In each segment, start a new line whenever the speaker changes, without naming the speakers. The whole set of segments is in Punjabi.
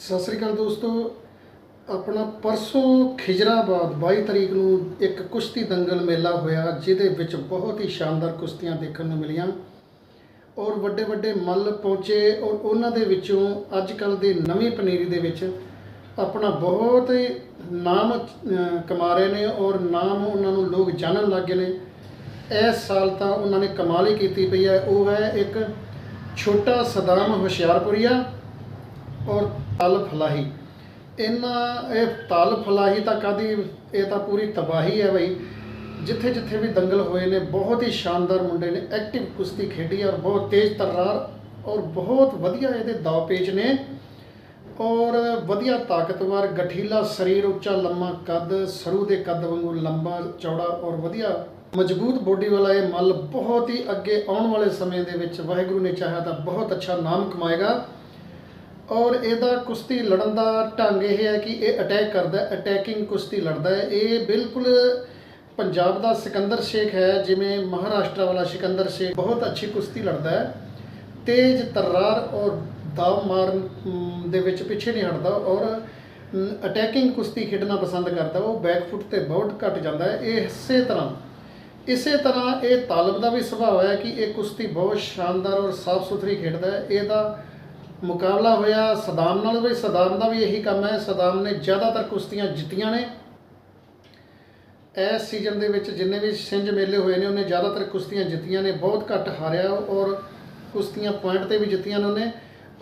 ਸਤਿ ਸ੍ਰੀ ਅਕਾਲ ਦੋਸਤੋ। ਆਪਣਾ ਪਰਸੋਂ ਖਿਜਰਾਬਾਦ 22 ਤਰੀਕ ਨੂੰ ਇੱਕ ਕੁਸ਼ਤੀ ਦੰਗਲ ਮੇਲਾ ਹੋਇਆ, ਜਿਹਦੇ ਵਿੱਚ ਬਹੁਤ ਹੀ ਸ਼ਾਨਦਾਰ ਕੁਸ਼ਤੀਆਂ ਦੇਖਣ ਨੂੰ ਮਿਲੀਆਂ। ਔਰ ਵੱਡੇ ਵੱਡੇ ਮੱਲ ਪਹੁੰਚੇ ਔਰ ਉਹਨਾਂ ਦੇ ਵਿੱਚੋਂ ਅੱਜ ਕੱਲ ਦੇ ਨਵੀਂ ਪਨੀਰੀ ਦੇ ਵਿੱਚ ਆਪਣਾ ਬਹੁਤ ਹੀ ਨਾਮ ਕਮਾ ਰਹੇ ਨੇ ਔਰ ਨਾਮ ਉਹਨਾਂ ਨੂੰ ਲੋਕ ਜਾਣਨ ਲੱਗ ਗਏ ਨੇ। ਇਸ ਸਾਲ ਤਾਂ ਉਹਨਾਂ ਨੇ ਕਮਾਲ ਹੀ ਕੀਤੀ ਪਈ ਹੈ। ਉਹ ਹੈ ਇੱਕ ਛੋਟਾ ਸਦਾਮ ਹੁਸ਼ਿਆਰਪੁਰੀਆ ਔਰ ਤਲ ਫਲਾਹੀ। ਇਹਨਾਂ, ਇਹ ਤਲ ਫਲਾਹੀ ਤਾਂ ਕਾਦੀ ਇਹ ਤਾਂ ਪੂਰੀ ਤਬਾਹੀ ਹੈ ਬਈ। ਜਿੱਥੇ ਜਿੱਥੇ ਵੀ ਦੰਗਲ ਹੋਏ ਨੇ, ਬਹੁਤ ਹੀ ਸ਼ਾਨਦਾਰ ਮੁੰਡੇ ਨੇ ਐਕਟਿਵ ਕੁਸ਼ਤੀ ਖੇਡੀ ਔਰ ਬਹੁਤ ਤੇਜ਼ ਤਰਾਰ ਔਰ ਬਹੁਤ ਵਧੀਆ ਇਹਦੇ ਦਾਅ ਪੇਚ ਨੇ। ਔਰ ਵਧੀਆ ਤਾਕਤਵਰ, ਗਠੀਲਾ, ਸਰੀਰ ਉੱਚਾ, ਲੰਮਾ ਕੱਦ ਸਰੂ ਦੇ ਕੱਦ ਵਾਂਗੂ ਲੰਬਾ ਚੌੜਾ ਔਰ ਵਧੀਆ। ਮਜ਼ਬੂਤ ਬੋਡੀ ਵਾਲਾ ਇਹ ਮੱਲ ਬਹੁਤ ਹੀ ਅੱਗੇ ਆਉਣ ਵਾਲੇ ਸਮੇਂ ਦੇ ਵਿੱਚ ਵਾਹਿਗੁਰੂ ਨੇ ਚਾਹਿਆ ਤਾਂ ਬਹੁਤ ਅੱਛਾ ਨਾਮ ਕਮਾਏਗਾ। ਔਰ ਇਹਦਾ ਕੁਸ਼ਤੀ ਲੜਨ ਦਾ ਢੰਗ ਇਹ ਹੈ ਕਿ ਇਹ ਅਟੈਕ ਕਰਦਾ ਅਟੈਕਿੰਗ ਕੁਸ਼ਤੀ ਲੜਦਾ ਹੈ। ਇਹ ਬਿਲਕੁਲ ਪੰਜਾਬ ਦਾ ਸਿਕੰਦਰ ਸ਼ੇਖ ਹੈ, ਜਿਵੇਂ ਮਹਾਰਾਸ਼ਟਰ ਵਾਲਾ ਸਿਕੰਦਰ ਸ਼ੇਖ ਬਹੁਤ ਅੱਛੀ ਕੁਸ਼ਤੀ ਲੜਦਾ ਹੈ। ਤੇਜ਼ ਤਰਾਰ ਔਰ ਦਾਵ ਮਾਰਨ ਦੇ ਵਿੱਚ ਪਿੱਛੇ ਨਹੀਂ ਹਟਦਾ ਔਰ ਅਟੈਕਿੰਗ ਕੁਸ਼ਤੀ ਖੇਡਣਾ ਪਸੰਦ ਕਰਦਾ ਉਹ ਬੈਕ ਫੁੱਟ ਤੇ ਬਹੁਤ ਘੱਟ ਜਾਂਦਾ ਹੈ। ਇਹ ਇਸੇ ਤਰ੍ਹਾਂ ਇਸੇ ਤਰ੍ਹਾਂ ਇਹ ਤਾਲਬ ਦਾ ਵੀ ਸੁਭਾਅ ਹੈ ਕਿ ਇਹ ਕੁਸ਼ਤੀ ਬਹੁਤ ਸ਼ਾਨਦਾਰ ਔਰ ਸਾਫ਼ ਸੁਥਰੀ ਖੇਡਦਾ ਹੈ। ਇਹਦਾ ਮੁਕਾਬਲਾ ਹੋਇਆ ਸਦਾਮ ਨਾਲ ਵੀ, ਸਦਾਮ ਦਾ ਵੀ ਇਹੀ ਕੰਮ ਹੈ। ਸਦਾਮ ਨੇ ਜ਼ਿਆਦਾਤਰ ਕੁਸ਼ਤੀਆਂ ਜਿੱਤੀਆਂ ਨੇ। ਇਸ ਸੀਜ਼ਨ ਦੇ ਵਿੱਚ ਜਿੰਨੇ ਵੀ ਸਿੰਜ ਮੇਲੇ ਹੋਏ ਨੇ, ਉਹਨੇ ਜ਼ਿਆਦਾਤਰ ਕੁਸ਼ਤੀਆਂ ਜਿੱਤੀਆਂ ਨੇ। ਬਹੁਤ ਘੱਟ ਹਾਰਿਆ ਔਰ ਕੁਸ਼ਤੀਆਂ ਪੁਆਇੰਟ ਤੇ ਵੀ ਜਿੱਤੀਆਂ ਨੇ ਉਹਨੇ।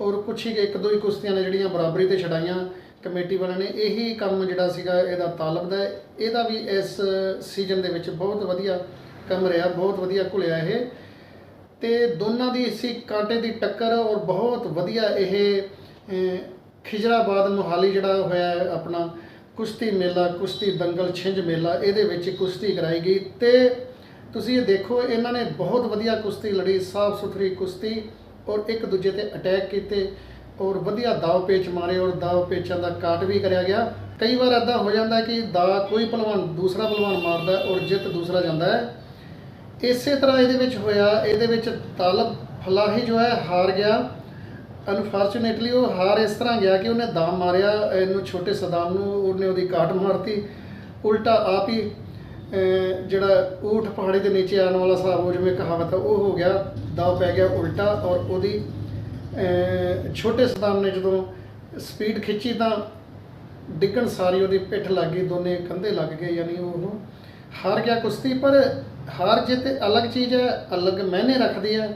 ਔਰ ਕੁਛ ਹੀ ਇੱਕ ਦੋ ਹੀ ਕੁਸ਼ਤੀਆਂ ਨੇ ਜਿਹੜੀਆਂ ਬਰਾਬਰੀ ਤੇ ਛਡਾਈਆਂ ਕਮੇਟੀ ਵਾਲਿਆਂ ਨੇ। ਇਹੀ ਕੰਮ ਜਿਹੜਾ ਸੀਗਾ, ਇਹਦਾ ਤਾਲਬ ਦਾ ਇਹਦਾ ਵੀ ਇਸ ਸੀਜ਼ਨ ਦੇ ਵਿੱਚ ਬਹੁਤ ਵਧੀਆ ਕੰਮ ਰਿਹਾ, ਬਹੁਤ ਵਧੀਆ ਘੁਲਿਆ ਇਹ। ਤੇ ਦੋਨਾਂ ਦੀ ਸੀ ਕਾਂਟੇ ਦੀ ਟੱਕਰ ਔਰ ਬਹੁਤ ਵਧੀਆ ਇਹ ਖਿਜਰਾਬਾਦ ਮੁਹਾਲੀ ਜਿਹੜਾ ਹੋਇਆ ਆਪਣਾ ਕੁਸ਼ਤੀ ਮੇਲਾ, ਕੁਸ਼ਤੀ ਦੰਗਲ ਛਿੰਝ ਮੇਲਾ, ਇਹਦੇ ਵਿੱਚ ਕੁਸ਼ਤੀ ਕਰਾਈ ਗਈ ਤੇ ਤੁਸੀਂ ਇਹ ਦੇਖੋ ਇਹਨਾਂ ਨੇ ਬਹੁਤ ਵਧੀਆ ਕੁਸ਼ਤੀ ਲੜੀ, ਸਾਫ਼ ਸੁਥਰੀ ਕੁਸ਼ਤੀ ਔਰ ਇੱਕ ਦੂਜੇ ਤੇ ਅਟੈਕ ਕੀਤੇ ਔਰ ਵਧੀਆ ਦਾਅ ਪੇਚ ਮਾਰੇ ਔਰ ਦਾਅ ਪੇਚਾਂ ਦਾ ਕਾਟ ਵੀ ਕਰਿਆ ਗਿਆ। ਕਈ ਵਾਰ ਐਦਾਂ ਹੋ ਜਾਂਦਾ ਕਿ ਦਾ ਕੋਈ ਪਹਿਲਵਾਨ ਦੂਸਰਾ ਪਹਿਲਵਾਨ ਮਾਰਦਾ ਔਰ ਜਿੱਤ ਦੂਸਰਾ ਜਾਂਦਾ ਹੈ। ਇਸੇ ਤਰ੍ਹਾਂ ਇਹਦੇ ਵਿੱਚ ਹੋਇਆ, ਇਹਦੇ ਵਿੱਚ ਤਾਲਬ ਫਲਾਹੀ ਜੋ ਹੈ, ਹਾਰ ਗਿਆ। ਅਨਫੋਰਚੂਨੇਟਲੀ ਉਹ ਹਾਰ ਇਸ ਤਰ੍ਹਾਂ ਗਿਆ ਕਿ ਉਹਨੇ ਦਾਮ ਮਾਰਿਆ, ਇਹਨੂੰ ਛੋਟੇ ਸਦਾਮ ਨੂੰ ਉਹਨੇ ਉਹਦੀ ਕਾਟ ਮਾਰਤੀ। ਉਲਟਾ ਆਪ ਹੀ ਜਿਹੜਾ ਊਠ ਪਹਾੜੀ ਦੇ ਨੀਚੇ ਆਉਣ ਵਾਲਾ ਹਿਸਾਬ ਉਹ ਜਿਵੇਂ ਕਹਾਵਤ ਹੈ ਉਹ ਹੋ ਗਿਆ ਦਾ ਪੈ ਗਿਆ ਉਲਟਾ ਔਰ ਉਹਦੀ ਛੋਟੇ ਸਦਾਮ ਨੇ ਜਦੋਂ ਸਪੀਡ ਖਿੱਚੀ ਤਾਂ ਡਿੱਗਣ ਸਾਰੀ ਉਹਦੀ ਪਿੱਠ ਲੱਗ ਗਈ, ਦੋਨੇ ਕੰਧੇ ਲੱਗ ਗਏ, ਯਾਨੀ ਉਹ ਹਾਰ ਗਿਆ ਕੁਸ਼ਤੀ, ਪਰ ਹਾਰ ਜਿੱਤ ਅਲੱਗ ਚੀਜ਼ ਹੈ, ਅਲੱਗ ਮਾਇਨੇ ਰੱਖਦੀ ਹੈ।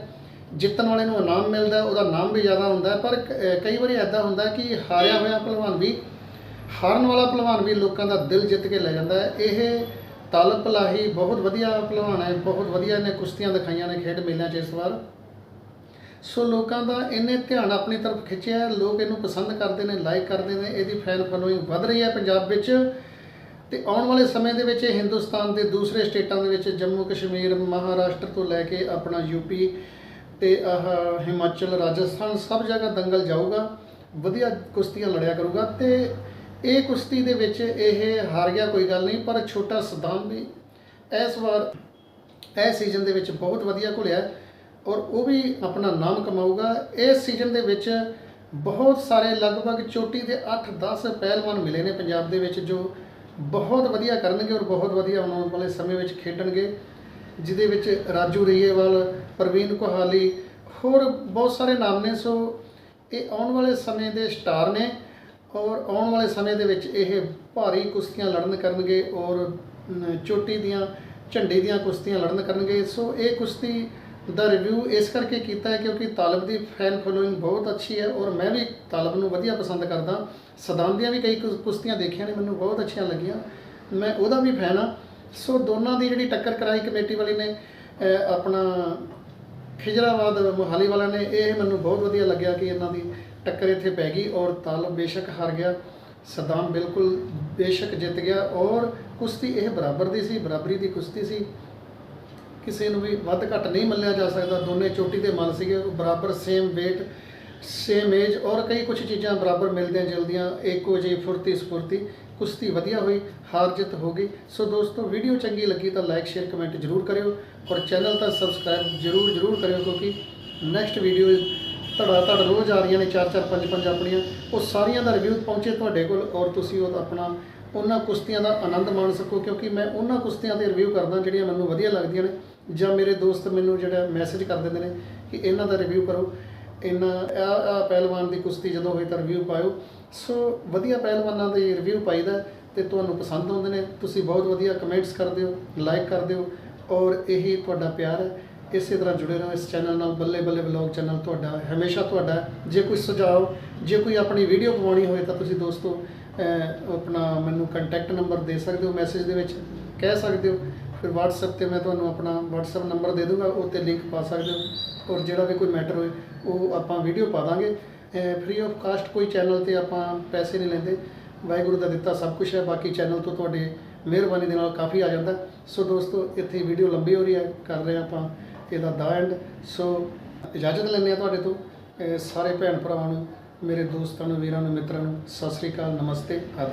ਜਿੱਤਣ ਵਾਲੇ ਨੂੰ ਇਨਾਮ ਮਿਲਦਾ ਉਹਦਾ ਨਾਮ ਵੀ ਜ਼ਿਆਦਾ ਹੁੰਦਾ ਪਰ ਕਈ ਵਾਰੀ ਐਦਾਂ ਹੁੰਦਾ ਕਿ ਹਾਰਿਆ ਹੋਇਆ ਪਹਿਲਵਾਨ ਵੀ, ਹਾਰਨ ਵਾਲਾ ਪਹਿਲਵਾਨ ਵੀ ਲੋਕਾਂ ਦਾ ਦਿਲ ਜਿੱਤ ਕੇ ਲੈ ਜਾਂਦਾ ਹੈ। ਇਹ ਤਲ ਪਲਾਹੀ ਬਹੁਤ ਵਧੀਆ ਪਹਿਲਵਾਨ ਹੈ, ਬਹੁਤ ਵਧੀਆ ਇਹਨੇ ਕੁਸ਼ਤੀਆਂ ਦਿਖਾਈਆਂ ਨੇ ਖੇਡ ਮੇਲਿਆਂ 'ਚ ਇਸ ਵਾਰ। ਸੋ ਲੋਕਾਂ ਦਾ ਇਹਨੇ ਧਿਆਨ ਆਪਣੀ ਤਰਫ ਖਿੱਚਿਆ ਲੋਕ ਇਹਨੂੰ ਪਸੰਦ ਕਰਦੇ ਨੇ ਲਾਈਕ ਕਰਦੇ ਨੇ, ਇਹਦੀ ਫੈਨ ਫੋਲੋਇੰਗ ਵੱਧ ਰਹੀ ਹੈ ਪੰਜਾਬ ਵਿੱਚ। ਤੇ ਆਉਣ ਵਾਲੇ ਸਮੇਂ ਦੇ ਵਿੱਚ ਇਹ ਹਿੰਦੁਸਤਾਨ ਦੇ ਦੂਸਰੇ ਸਟੇਟਾਂ ਦੇ ਵਿੱਚ ਜੰਮੂ ਕਸ਼ਮੀਰ, ਮਹਾਰਾਸ਼ਟਰ ਤੋਂ ਲੈ ਕੇ ਆਪਣਾ ਯੂਪੀ ਤੇ ਆਹ ਹਿਮਾਚਲ, ਰਾਜਸਥਾਨ ਸਭ ਜਗ੍ਹਾ ਦੰਗਲ ਜਾਊਗਾ, ਵਧੀਆ ਕੁਸ਼ਤੀਆਂ ਲੜਿਆ ਕਰੂਗਾ ਤੇ ਇਹ ਕੁਸ਼ਤੀ ਦੇ ਵਿੱਚ ਇਹ ਹਾਰ ਗਿਆ ਕੋਈ ਗੱਲ ਨਹੀਂ, ਪਰ ਛੋਟਾ ਸਦਾਮ ਵੀ ਇਸ ਵਾਰ ਇਸ ਸੀਜ਼ਨ ਦੇ ਵਿੱਚ ਬਹੁਤ ਵਧੀਆ ਘੁਲਿਆ ਔਰ ਉਹ ਵੀ ਆਪਣਾ ਨਾਮ ਕਮਾਊਗਾ। ਇਸ ਸੀਜ਼ਨ ਦੇ ਵਿੱਚ ਬਹੁਤ ਸਾਰੇ ਲਗਭਗ ਚੋਟੀ ਦੇ 8-10 ਪਹਿਲਵਾਨ ਮਿਲੇ ਨੇ ਪੰਜਾਬ ਦੇ ਵਿੱਚ ਜੋ ਬਹੁਤ ਵਧੀਆ ਕਰਨਗੇ ਔਰ ਬਹੁਤ ਵਧੀਆ ਆਉਣ ਵਾਲੇ ਸਮੇਂ ਵਿੱਚ ਖੇਡਣਗੇ, ਜਿਹਦੇ ਵਿੱਚ ਰਾਜੂ ਰਈਏਵਾਲ, ਪ੍ਰਵੀਨ ਕੋਹਾਲੀ ਹੋਰ ਬਹੁਤ ਸਾਰੇ ਨਾਮ ਨੇ। ਸੋ ਇਹ ਆਉਣ ਵਾਲੇ ਸਮੇਂ ਦੇ ਸਟਾਰ ਨੇ ਔਰ ਆਉਣ ਵਾਲੇ ਸਮੇਂ ਦੇ ਵਿੱਚ ਇਹ ਭਾਰੀ ਕੁਸ਼ਤੀਆਂ ਲੜਨ ਕਰਨਗੇ ਔਰ ਚੋਟੀ ਦੀਆਂ, ਝੰਡੇ ਦੀਆਂ ਕੁਸ਼ਤੀਆਂ ਲੜਨ ਕਰਨਗੇ। ਸੋ ਇਹ ਕੁਸ਼ਤੀ ਦਾ ਰਿਵਿਊ ਇਸ ਕਰਕੇ ਕੀਤਾ ਹੈ ਕਿਉਂਕਿ ਤਾਲਬ ਦੀ ਫੈਨ ਫੋਲੋਇੰਗ ਬਹੁਤ ਅੱਛੀ ਹੈ ਔਰ ਮੈਂ ਵੀ ਤਾਲਬ ਨੂੰ ਵਧੀਆ ਪਸੰਦ ਕਰਦਾ। ਸਦਾਮ ਦੀਆਂ ਵੀ ਕਈ ਕੁ- ਕੁਸ਼ਤੀਆਂ ਦੇਖੀਆਂ ਨੇ, ਮੈਨੂੰ ਬਹੁਤ ਅੱਛੀਆਂ ਲੱਗੀਆਂ। ਮੈਂ ਉਹਦਾ ਵੀ ਫੈਨ ਆ ਸੋ ਦੋਨਾਂ ਦੀ ਜਿਹੜੀ ਟੱਕਰ ਕਰਾਈ ਕਮੇਟੀ ਵਾਲੀ ਨੇ ਆਪਣਾ ਖਿਜਰਾਬਾਦ ਮੁਹਾਲੀ ਵਾਲਾ ਨੇ, ਇਹ ਮੈਨੂੰ ਬਹੁਤ ਵਧੀਆ ਲੱਗਿਆ ਕਿ ਇਹਨਾਂ ਦੀ ਟੱਕਰ ਇੱਥੇ ਪੈ ਗਈ ਔਰ ਤਾਲਬ ਬੇਸ਼ੱਕ ਹਾਰ ਗਿਆ। ਸਦਾਮ ਬਿਲਕੁਲ ਬੇਸ਼ੱਕ ਜਿੱਤ ਗਿਆ ਔਰ ਕੁਸ਼ਤੀ ਇਹ ਬਰਾਬਰ ਦੀ ਸੀ, ਬਰਾਬਰੀ ਦੀ ਕੁਸ਼ਤੀ ਸੀ। ਕਿਸੇ ਨੂੰ ਵੀ ਵੱਧ ਘੱਟ ਨਹੀਂ ਮੰਨਿਆ ਜਾ ਸਕਦਾ। ਦੋਨੇ ਚੋਟੀ ਦੇ ਮਨ ਸੀਗੇ, ਉਹ ਬਰਾਬਰ ਸੇਮ weight ਸੇਮ ਏਜ ਔਰ ਕਈ ਕੁਝ ਚੀਜ਼ਾਂ ਬਰਾਬਰ ਮਿਲਦੀਆਂ ਜਲਦੀਆਂ। ਇੱਕੋ ਜਿਹੀ ਫੁਰਤੀ ਸਫੁਰਤੀ, ਕੁਸ਼ਤੀ ਵਧੀਆ ਹੋਈ, ਹਾਰ ਜਿੱਤ ਹੋ ਗਈ। ਸੋ ਦੋਸਤੋ ਵੀਡੀਓ ਚੰਗੀ ਲੱਗੀ ਤਾਂ ਲਾਈਕ ਸ਼ੇਅਰ ਕਮੈਂਟ ਜ਼ਰੂਰ ਕਰਿਓ ਔਰ ਚੈਨਲ ਤਾਂ ਸਬਸਕ੍ਰਾਈਬ ਜ਼ਰੂਰ ਜ਼ਰੂਰ ਕਰਿਓ ਕਿਉਂਕਿ ਨੈਕਸਟ ਵੀਡੀਓ ਧੜਾ ਧੜ ਰੋਜ਼ ਆ ਰਹੀਆਂ ਨੇ, ਚਾਰ ਚਾਰ, ਪੰਜ ਪੰਜ ਆਪਣੀਆਂ। ਉਹ ਸਾਰੀਆਂ ਦਾ ਰਿਵਿਊ ਪਹੁੰਚੇ ਤੁਹਾਡੇ ਕੋਲ ਔਰ ਤੁਸੀਂ ਉਹ ਆਪਣਾ ਉਹਨਾਂ ਕੁਸ਼ਤੀਆਂ ਦਾ ਆਨੰਦ ਮਾਣ ਸਕੋ, ਕਿਉਂਕਿ ਮੈਂ ਉਹਨਾਂ ਕੁਸ਼ਤੀਆਂ ਦੇ ਰਿਵਿਊ ਕਰਦਾ ਜਿਹੜੀਆਂ ਮੈਨੂੰ ਵਧੀਆ ਲੱਗਦੀਆਂ ਨੇ, ਜਾਂ ਮੇਰੇ ਦੋਸਤ ਮੈਨੂੰ ਜਿਹੜਾ ਮੈਸੇਜ ਕਰ ਦਿੰਦੇ ਨੇ ਕਿ ਇਹਨਾਂ ਦਾ ਰਿਵਿਊ ਕਰੋ। ਇਹਨਾਂ, ਆ ਆ ਪਹਿਲਵਾਨ ਦੀ ਕੁਸ਼ਤੀ ਜਦੋਂ ਹੋਈ ਤਾਂ ਰਿਵਿਊ ਪਾਇਓ। ਸੋ ਵਧੀਆ ਪਹਿਲਵਾਨਾਂ ਦੇ ਰਿਵਿਊ ਪਾਈਦਾ ਤੇ ਤੁਹਾਨੂੰ ਪਸੰਦ ਆਉਂਦੇ ਨੇ। ਤੁਸੀਂ ਬਹੁਤ ਵਧੀਆ ਕਮੈਂਟਸ ਕਰਦੇ ਹੋ ਲਾਈਕ ਕਰਦੇ ਹੋ, ਔਰ ਇਹੀ ਤੁਹਾਡਾ ਪਿਆਰ ਹੈ। ਇਸੇ ਤਰ੍ਹਾਂ ਜੁੜੇ ਰਹੋ ਇਸ ਚੈਨਲ ਨਾਲ। ਬੱਲੇ ਬੱਲੇ ਵਲੌਗ ਚੈਨਲ ਤੁਹਾਡਾ ਹਮੇਸ਼ਾ ਤੁਹਾਡਾ ਜੇ ਕੋਈ ਸੁਝਾਅ, ਜੇ ਕੋਈ ਆਪਣੀ ਵੀਡੀਓ ਪਵਾਉਣੀ ਹੋਵੇ ਤਾਂ ਤੁਸੀਂ ਦੋਸਤੋ ਆਪਣਾ ਮੈਨੂੰ ਕੰਟੈਕਟ ਨੰਬਰ ਦੇ ਸਕਦੇ ਹੋ ਮੈਸੇਜ ਦੇ ਵਿੱਚ ਕਹਿ ਸਕਦੇ ਹੋ। ਫਿਰ WhatsApp ਤੇ ਮੈਂ ਤੁਹਾਨੂੰ ਆਪਣਾ WhatsApp ਨੰਬਰ ਦੇ ਦੂੰਗਾ, ਉਹ ਤੇ ਲਿੰਕ ਪਾ ਸਕਦੇ ਹੋ। ਔਰ ਜਿਹੜਾ ਵੀ ਕੋਈ ਮੈਟਰ ਹੋਏ, ਉਹ ਆਪਾਂ ਵੀਡੀਓ ਪਾ ਦਾਂਗੇ। ਫ੍ਰੀ ਆਫ ਕਾਸਟ ਕੋਈ ਚੈਨਲ ਤੇ ਆਪਾਂ ਪੈਸੇ ਨਹੀਂ ਲੈਂਦੇ। ਵਾਹਿਗੁਰੂ ਦਾ ਦਿੱਤਾ ਸਭ ਕੁਝ ਹੈ, ਬਾਕੀ ਚੈਨਲ ਤੋਂ ਤੁਹਾਡੇ ਮਿਹਰਬਾਨੀ ਦੇ ਨਾਲ ਕਾਫੀ ਆ ਜਾਂਦਾ। ਸੋ ਦੋਸਤੋ, ਇੱਥੇ ਵੀਡੀਓ ਲੰਬੀ ਹੋ ਰਹੀ ਹੈ, ਕਰ ਰਹੇ ਹਾਂ ਆਪਾਂ ਇਹਦਾ ਦਾ ਐਂਡ ਸੋ ਇਜਾਜ਼ਤ ਲੈਂਦੇ ਹਾਂ ਤੁਹਾਡੇ ਤੋਂ ਸਾਰੇ ਭੈਣ ਭਰਾਵਾਂ ਨੂੰ। ਮੇਰੇ ਦੋਸਤਾਂ ਨੂੰ ਵੀਰਾਂ ਨੂੰ ਮਿੱਤਰਾਂ ਨੂੰ ਸਤਿ ਸ੍ਰੀ ਅਕਾਲ ਨਮਸਤੇ ਆਦਾਬ।